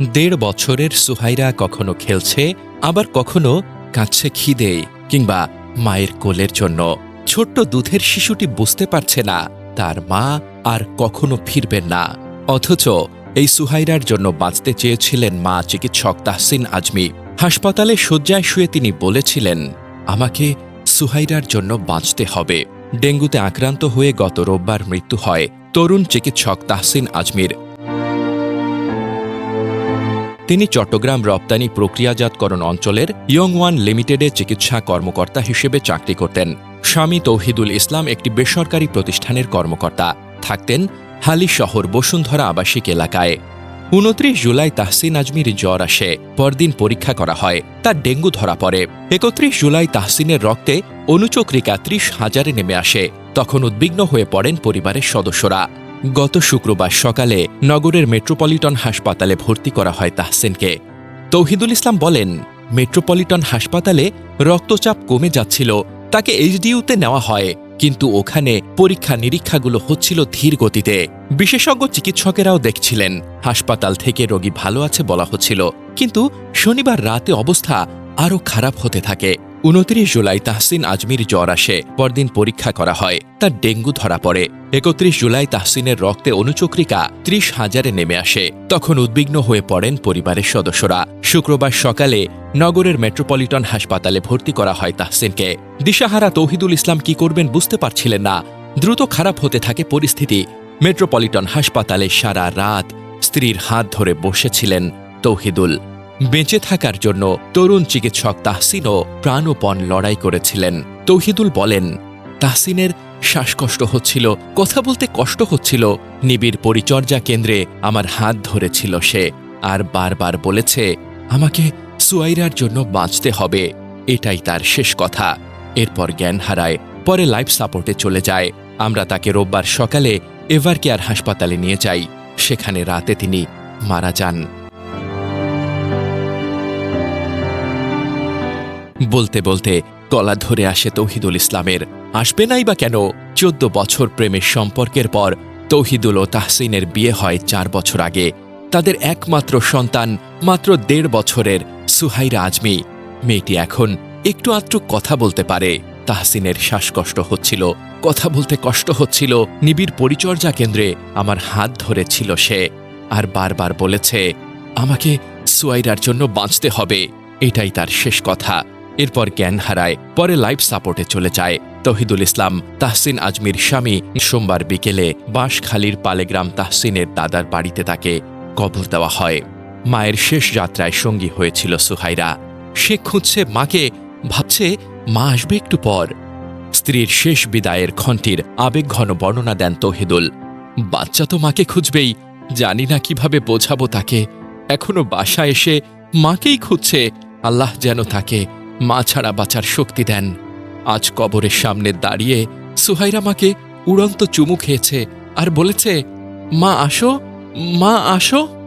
দেড় বছরের সুহাইরা কখনো খেলছে, আবার কখনো কাঁদছে খিদে কিংবা মায়ের কোলের জন্য। ছোট্ট দুধের শিশুটি বুঝতে পারছে না, তার মা আর কখনো ফিরবেন না। অথচ এই সুহাইরার জন্য বাঁচতে চেয়েছিলেন মা চিকিৎসক তাহসিন আজমি। হাসপাতালে শয্যায় শুয়ে তিনি বলেছিলেন, আমাকে সুহাইরার জন্য বাঁচতে হবে। ডেঙ্গুতে আক্রান্ত হয়ে গত রোববার মৃত্যু হয় তরুণ চিকিৎসক তাহসিন আজমির। তিনি চট্টগ্রাম রপ্তানি প্রক্রিয়াজাতকরণ অঞ্চলের ইয়ং ওয়ান লিমিটেডে চিকিৎসা কর্মকর্তা হিসেবে চাকরি করতেন। স্বামী তৌহিদুল ইসলাম একটি বেসরকারি প্রতিষ্ঠানের কর্মকর্তা। থাকতেন হালি শহর বসুন্ধরা আবাসিক এলাকায়। উনত্রিশ জুলাই তাহসিন আজমির জ্বর আসে, পরদিন পরীক্ষা করা হয়, তার ডেঙ্গু ধরা পড়ে। একত্রিশ জুলাই তাহসিনের রক্তে অনুচক্রিকা ত্রিশ হাজারে নেমে আসে, তখন উদ্বিগ্ন হয়ে পড়েন পরিবারের সদস্যরা। গত শুক্রবার সকালে নগরের মেট্রোপলিটন হাসপাতালে ভর্তি করা হয় তাহসেনকে। তৌহিদুল ইসলাম বলেন, মেট্রোপলিটন হাসপাতালে রক্তচাপ কমে যাচ্ছিল, তাকে এইচডিউতে নেওয়া হয়, কিন্তু ওখানে পরীক্ষা নিরীক্ষাগুলো হচ্ছিল ধীর গতিতে। বিশেষজ্ঞ চিকিৎসকেরাও দেখছিলেন, হাসপাতাল থেকে রোগী ভালো আছে বলা হচ্ছিল, কিন্তু শনিবার রাতে অবস্থা আরও খারাপ হতে থাকে। উনত্রিশ জুলাই তাহসিন আজমির জ্বর আসে, পরদিন পরীক্ষা করা হয়, তার ডেঙ্গু ধরা পড়ে। একত্রিশ জুলাই তাহসিনের রক্তে অনুচক্রিকা ত্রিশ হাজারে নেমে আসে, তখন উদ্বিগ্ন হয়ে পড়েন পরিবারের সদস্যরা। শুক্রবার সকালে নগরের মেট্রোপলিটন হাসপাতালে ভর্তি করা হয় তাহসিনকে। দিশাহারা তৌহিদুল ইসলাম কি করবেন বুঝতে পারছিলেন না। দ্রুত খারাপ হতে থাকে পরিস্থিতি। মেট্রোপলিটন হাসপাতালে সারা রাত স্ত্রীর হাত ধরে বসেছিলেন তৌহিদুল। বেঁচে থাকার জন্য তরুণ চিকিৎসক তাহসিনও প্রাণপণ লড়াই করেছিলেন। তৌহিদুল বলেন, তাহসিনের শ্বাসকষ্ট হচ্ছিল, কথা বলতে কষ্ট হচ্ছিল, নিবিড় পরিচর্যা কেন্দ্রে আমার হাত ধরেছিল সে, আর বারবার বলেছে, আমাকে সুয়াইরার জন্য বাঁচতে হবে, এটাই তার শেষ কথা। এরপর জ্ঞান হারায়, পরে লাইফ সাপোর্টে চলে যায়। আমরা তাকে রোববার সকালে এভার কেয়ার হাসপাতালে নিয়ে যাই, সেখানে রাতে তিনি মারা যান। বলতে বলতে গলা ধরে আসে তৌহিদুল ইসলামের। আসবে নাই বা কেন? চোদ্দ বছর প্রেমের সম্পর্কের পর তৌহিদুল ও তাহসিনের বিয়ে হয় চার বছর আগে। তাদের একমাত্র সন্তান মাত্র দেড় বছরের সুহাইরা আজমি। মেয়েটি এখন একটু আত্রু কথা বলতে পারে। তাহসিনের শ্বাসকষ্ট হচ্ছিল, কথা বলতে কষ্ট হচ্ছিল, নিবিড় পরিচর্যা কেন্দ্রে আমার হাত ধরেছিল সে। আর বারবার বলেছে, আমাকে সুয়াইরার জন্য বাঁচতে হবে। এটাই তার শেষ কথা। এরপর জ্ঞান হারায়, পরে লাইফ সাপোর্টে চলে যায়। তহিদুল ইসলাম, তাহসিন আজমির স্বামী, সোমবার বিকেলে বাঁশখালীর পালেগ্রাম তাহসিনের দাদার বাড়িতে তাকে কবর দেওয়া হয়। মায়ের শেষ যাত্রায় সঙ্গী হয়েছিল সুহাইরা। সে খুঁজছে মাকে, ভাবছে, মা আসবে একটু পর। স্ত্রীর শেষ বিদায়ের ক্ষণটির আবেগঘন বর্ণনা দেন তহিদুল। বাচ্চা তো মাকে খুঁজবেই, জানি না কীভাবে বোঝাবো তাকে। এখনও বাসা এসে মাকেই খুঁজছে, আল্লাহ যেন তাকে মা ছাড়া বাঁচার শক্তি দেন। আজ কবরের সামনে দাঁড়িয়ে সুহাইরা মাকে উড়ন্ত চুমু খেয়েছে আর বলেছে, মা, আসো মা, আসো।